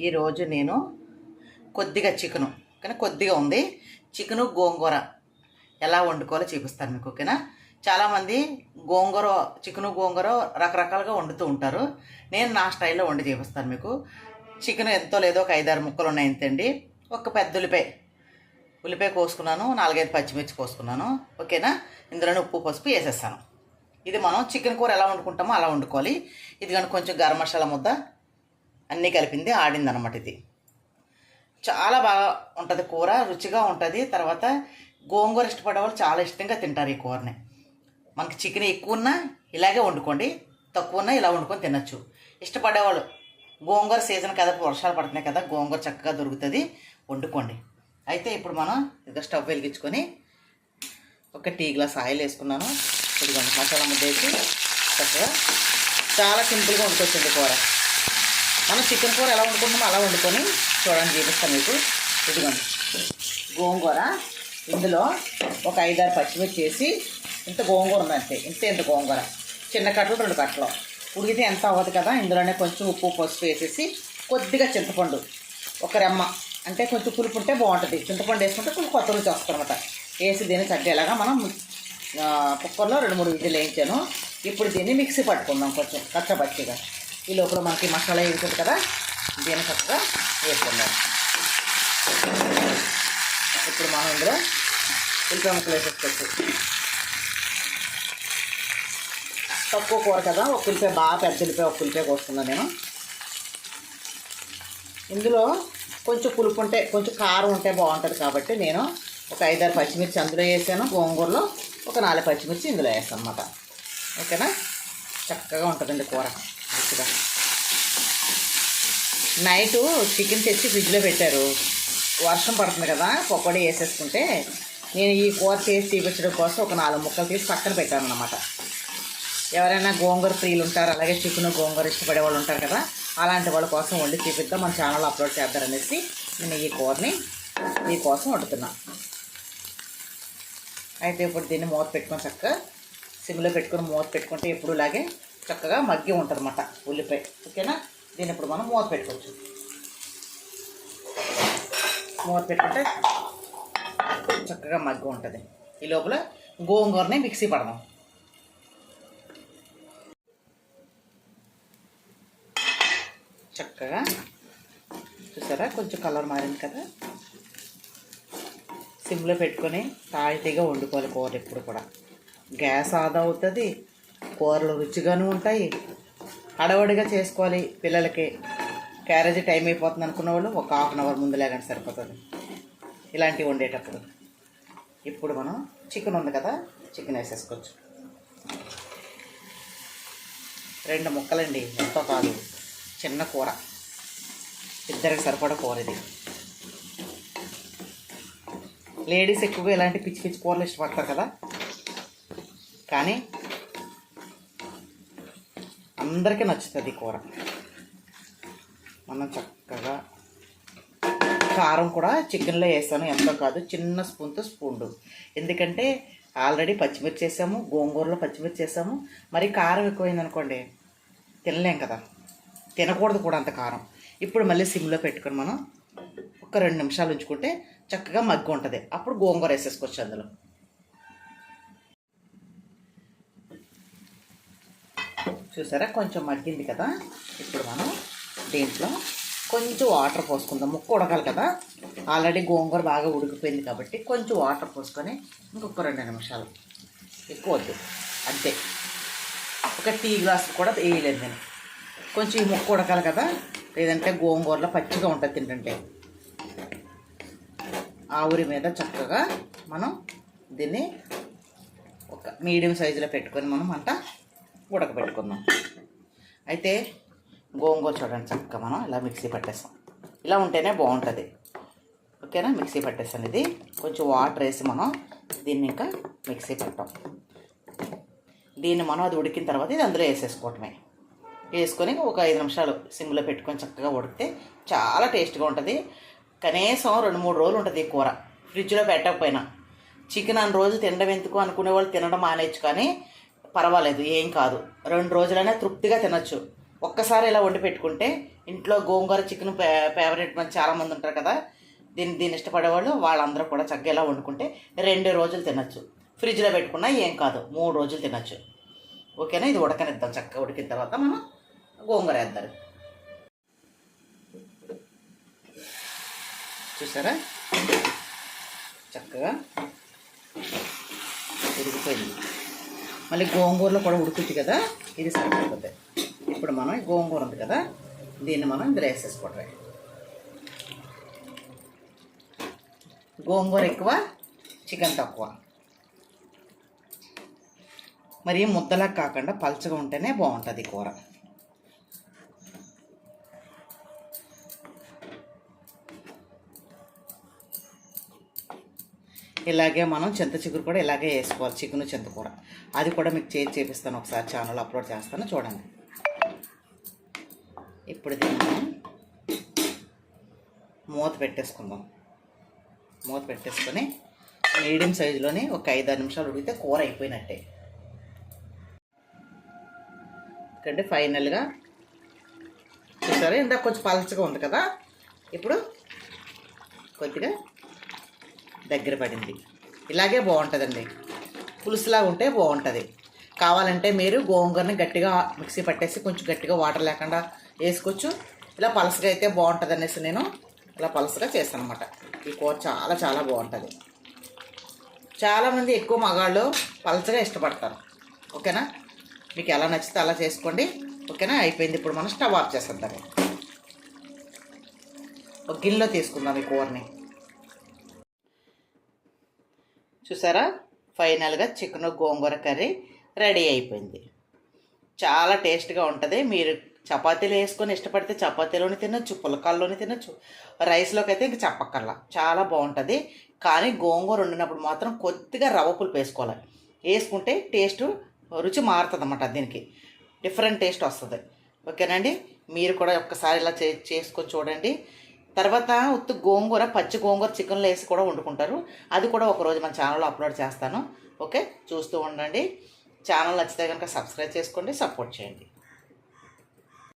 ఈరోజు నేను కొద్దిగా చికెను కానీ కొద్దిగా ఉంది. చికెను గోంగూర. ఎలా వండుకోవాలో చూపిస్తాను మీకు ఓకేనా? చాలామంది గోంగూర చికెను గోంగూర రకరకాలుగా వండుతూ ఉంటారు. నేను నా స్టైల్లో వండి చూపిస్తాను మీకు. చికెన్ ఎంతో లేదో ఒక ఐదారు ముక్కలు ఉన్నాయి అంతండి. ఒక పెద్ద ఉల్లిపాయ. ఉల్లిపాయ కోసుకున్నాను నాలుగైదు పచ్చిమిర్చి కోసుకున్నాను ఓకేనా? ఇందులోనే ఉప్పు పసుపు వేసేస్తాను. ఇది మనం చికెన్ కూర ఎలా వండుకుంటామో అలా వండుకోవాలి. ఇది కానీ కొంచెం గరం మసాలా ముద్ద. అన్నీ కలిపింది ఆడింది అనమాట ఇది. చాలా బాగా ఉంటుంది కూర రుచిగా ఉంటుంది. తర్వాత గోంగూర ఇష్టపడే వాళ్ళు చాలా ఇష్టంగా తింటారు ఈ కూరని. మనకి చికెన్ ఎక్కువ ఉన్నా ఇలాగే వండుకోండి తక్కువ ఉన్నా ఇలా వండుకొని తినచ్చు. ఇష్టపడేవాళ్ళు గోంగూర సీజన్ కదా వర్షాలు పడుతున్నాయి కదా గోంగూర చక్కగా దొరుకుతుంది వండుకోండి. అయితే ఇప్పుడు మనం ఇదిగా స్టవ్ వెలిగించుకొని ఒక టీ గ్లాస్ ఆయిల్ వేసుకున్నాను. ఇదిగోండి మసాలా ముద్ద వేసి చక్కగా చాలా సింపుల్గా వండుకొచ్చింది కూర. మనం చికెన్ కూర ఎలా వండుకుంటామో అలా వండుకొని చూడండి చూపిస్తాను మీకు. ఇదిగోండి. గోంగూర. ఇందులో ఒక ఐదారు పచ్చిమిర్చి వేసి ఇంత గోంగూర ఉందంటే ఇంత ఇంత గోంగూర. చిన్న కట్టలు రెండు కట్టలు. ఉడికితే ఎంత అవ్వదు కదా ఇందులోనే కొంచెం ఉప్పు పసుపు వేసేసి కొద్దిగా చింతపండు. ఒక రెమ్మ. అంటే కొంచెం పులుపు ఉంటే బాగుంటుంది. చింతపండు వేసుకుంటే కొంచెం కొత్త రుచి వస్తుంది అనమాట వేసి దీన్ని చట్టేలాగా మనం కుక్కర్లో రెండు మూడు విజిల్ వేయించాను. ఇప్పుడు దీన్ని మిక్సీ పట్టుకుందాం కొంచెం కచ్చపచ్చిగా. ఈ లోపల మనకి మసాలా వేస్తుంది కదా దీన్ని చక్కగా వేసుకుందాం ఇప్పుడు మనం ఇందులో ఉల్లిపాయ ముక్కలు వేసేసుకోవచ్చు. తక్కువ కూర కదా ఒక ఉల్లిపాయ బాగా పెద్ద ఉల్లిపాయ ఒక ఉల్లిపాయ కోసుకున్నాను నేను. ఇందులో కొంచెం పులుపు ఉంటే కొంచెం కారం ఉంటే బాగుంటుంది కాబట్టి నేను ఒక ఐదారు పచ్చిమిర్చి అందులో వేసాను. గోంగూరలో ఒక నాలుగు పచ్చిమిర్చి ఇందులో వేస్తాను అన్నమాట. ఓకేనా? చక్కగా ఉంటుందండి కూర. రుచిగా నైట్ చికెన్ తెచ్చి ఫ్రిడ్జ్లో పెట్టారు. వర్షం పడుతుంది కదా పకోడీ వేసేసుకుంటే నేను ఈ కూర చేసి చూపించడం కోసం ఒక నాలుగు ముక్కలు తీసి పక్కన పెట్టాను అనమాట ఎవరైనా గోంగూర ప్రియులు ఉంటారు అలాగే చికెన్ గోంగూర ఇష్టపడే వాళ్ళు ఉంటారు కదా అలాంటి వాళ్ళ కోసం వండి చూపిద్దాం మన ఛానల్ అప్లోడ్ చేద్దారనేసి నేను ఈ కూరని మీకోసం వండుతున్నా. అయితే ఇప్పుడు దీన్ని మూత పెట్టుకొని చక్కగా సిమ్లో పెట్టుకొని మూత పెట్టుకుంటే ఎప్పుడు ఇలాగే చక్కగా మగ్గి ఉంటుంది అన్నమాట ఉల్లిపాయ. ఓకేనా? దీన్ని ఇప్పుడు మనం మూత పెట్టుకోవచ్చు. మూత పెట్టుకుంటే చక్కగా మగ్గి ఉంటుంది. ఈ లోపల గోంగూరని మిక్సీ పడదాం. చక్కగా చూసారా? కొంచెం కలర్ మారింది కదా? సిమ్లో పెట్టుకొని తాయితీగా వండుకోవాలి కూర ఎప్పుడు కూడా. గ్యాస్ ఆదా అవుతుంది కూరలు రుచిగాను ఉంటాయి. హడవడిగా చేసుకోవాలి పిల్లలకి. క్యారేజీ టైం అయిపోతుంది అనుకున్న వాళ్ళు ఒక హాఫ్ అన్ అవర్ ముందు లేకండి సరిపోతుంది. ఇలాంటివి వండేటప్పుడు. ఇప్పుడు మనం చికెన్ ఉంది కదా చికెన్ వేసేసుకోవచ్చు. రెండు ముక్కలండి ఎంతో కాదు. చిన్న కూర. ఇద్దరికి సరిపడా కూర ఇది. లేడీస్ ఎక్కువగా ఇలాంటి పిచ్చి పిచ్చి కూరలు ఇష్టపడతారు కదా. కానీ అందరికీ నచ్చుతుంది కూర. మనం చక్కగా కారం కూడా చికెన్లో వేస్తాను ఎంతో కాదు చిన్న స్పూన్తో స్పూన్ ఎందుకంటే ఆల్రెడీ పచ్చిమిర్చి వేసాము గోంగూరలో పచ్చిమిర్చి వేసాము. మరి కారం ఎక్కువైంది అనుకోండి తినలేం కదా. తినకూడదు కూడా అంత కారం. ఇప్పుడు మళ్ళీ సిమ్లో పెట్టుకొని మనం ఒక రెండు నిమిషాలు ఉంచుకుంటే చక్కగా మగ్గు ఉంటుంది అప్పుడు గోంగూర వేసేసుకోవచ్చు అందులో. చూసారా? కొంచెం మగ్గింది కదా? ఇప్పుడు మనం దీంట్లో కొంచెం వాటర్ పోసుకుందాం. ముక్క ఉడకాలి కదా? ఆల్రెడీ గోంగూర బాగా ఉడికిపోయింది కాబట్టి కొంచెం వాటర్ పోసుకొని ఇంకొక రెండు నిమిషాలు. ఎక్కువ వద్దు. అంతే. ఒక టీ గ్లాస్ కూడా వేయలేదు నేను. కొంచెం ఈ ముక్క ఉడకాలి కదా? లేదంటే గోంగూరలో పచ్చిగా ఉంటుంది తింటుంటే. ఆవురి మీద చక్కగా మనం దీన్ని ఒక మీడియం సైజులో పెట్టుకొని మనం అంట ఉడకబెట్టుకుందాం. అయితే గోంగూర చూడండి చక్కగా మనం ఇలా మిక్సీ పట్టేస్తాం. ఇలా ఉంటేనే బాగుంటుంది. ఓకేనా? మిక్సీ పట్టేస్తాను ఇది. కొంచెం వాటర్ వేసి మనం దీన్ని ఇంకా మిక్సీ పెట్టాం. దీన్ని మనం అది ఉడికిన తర్వాత ఇది అందులో వేసేసుకోవటమే. వేసుకొని ఒక ఐదు నిమిషాలు సిమ్లో పెట్టుకొని చక్కగా ఉడికితే చాలా టేస్ట్గా ఉంటుంది. కనీసం రెండు మూడు రోజులు ఉంటుంది ఈ కూర. ఫ్రిడ్జ్లో పెట్టకపోయినా. చికెన్ అన్ని రోజు తినడం ఎందుకు? అనుకునే వాళ్ళు తినడం మానేయచ్చు కానీ పర్వాలేదు ఏం కాదు. రెండు రోజులైనా తృప్తిగా తినొచ్చు. ఒక్కసారి ఇలా వండి పెట్టుకుంటే ఇంట్లో గోంగూర చికెన్ ఫేవరెట్ మంది చాలామంది ఉంటారు కదా దీన్ని దీన్ని ఇష్టపడేవాళ్ళు వాళ్ళందరూ కూడా చక్కగా ఇలా వండుకుంటే రెండు రోజులు తినచ్చు. ఫ్రిడ్జ్లో పెట్టుకున్నా ఏం కాదు మూడు రోజులు తినచ్చు. ఓకేనా? ఇది ఉడకనిద్దాం చక్కగా ఉడికిన తర్వాత మనం గోంగూర వేద్దాం. చూసారా? చక్కగా ఉడికిపోయింది. మళ్ళీ గోంగూరలో కూడా ఉడుకుద్ది కదా ఇది సరిపోతుంది. ఇప్పుడు మనం గోంగూర ఉంది కదా దీన్ని మనం ఇందులో వేసేసుకోవటమే గోంగూర ఎక్కువ చికెన్ తక్కువ. మరి ముద్దలా కాకుండా పలచగా ఉంటేనే బాగుంటుంది కూర. ఇలాగే మనం చింత చిగురు కూడా ఇలాగే వేసుకోవాలి చికెన్ చింతకూర అది కూడా మీకు చేసి చేపిస్తాను ఒకసారి ఛానల్ అప్లోడ్ చేస్తాను చూడండి. ఇప్పుడు దీన్ని మూత పెట్టేసుకుందాం. మూత పెట్టేసుకొని మీడియం సైజులోనే ఒక ఐదు ఆరు నిమిషాలు ఉడికితే కూర అయిపోయినట్టే. ఎందుకంటే ఫైనల్గా చూసారా? ఇందాక కొంచెం పలచగా ఉంది కదా? ఇప్పుడు కొద్దిగా దగ్గర పడింది. ఇలాగే బాగుంటుందండి. పులుసులా ఉంటే బాగుంటుంది. కావాలంటే మీరు గోంగూరని గట్టిగా మిక్సీ పట్టేసి కొంచెం గట్టిగా వాటర్ లేకుండా వేసుకోవచ్చు. ఇలా పలసగా అయితే బాగుంటుంది అనేసి నేను ఇలా పలసగా చేస్తాను అనమాట ఈ కూర చాలా చాలా బాగుంటుంది. చాలామంది ఎక్కువ మగాళ్ళు పలసగా ఇష్టపడతారు. ఓకేనా? మీకు ఎలా నచ్చితే అలా చేసుకోండి. ఓకేనా? అయిపోయింది. ఇప్పుడు మనం స్టవ్ ఆఫ్ చేసేద్దాం. ఒక గిన్నెలో తీసుకుందాం ఈ కూరని. చూసారా? ఫైనల్గా చికెన్ గోంగూర కర్రీ రెడీ అయిపోయింది. చాలా టేస్ట్గా ఉంటుంది. మీరు చపాతీలు వేసుకొని ఇష్టపడితే చపాతీలోని తినొచ్చు పులకాల్లోని తినొచ్చు. రైస్లోకి అయితే ఇంక చెప్పక్కర్లా. చాలా బాగుంటుంది. కానీ గోంగూర వండినప్పుడు మాత్రం కొద్దిగా రవ్వ పులుపు వేసుకోవాలి. వేసుకుంటే టేస్ట్ రుచి మారుతుంది అన్నమాట దీనికి. డిఫరెంట్ టేస్ట్ వస్తుంది. ఓకేనండి? మీరు కూడా ఒక్కసారి ఇలా చే చేసుకొని చూడండి. తర్వాత ఉత్తు గోంగూర పచ్చి గోంగూర చికెన్లో వేసి కూడా వండుకుంటారు. అది కూడా ఒకరోజు మన ఛానల్లో అప్లోడ్ చేస్తాను. ఓకే? చూస్తూ ఉండండి. ఛానల్ నచ్చితే కనుక సబ్స్క్రైబ్ చేసుకోండి సపోర్ట్ చేయండి.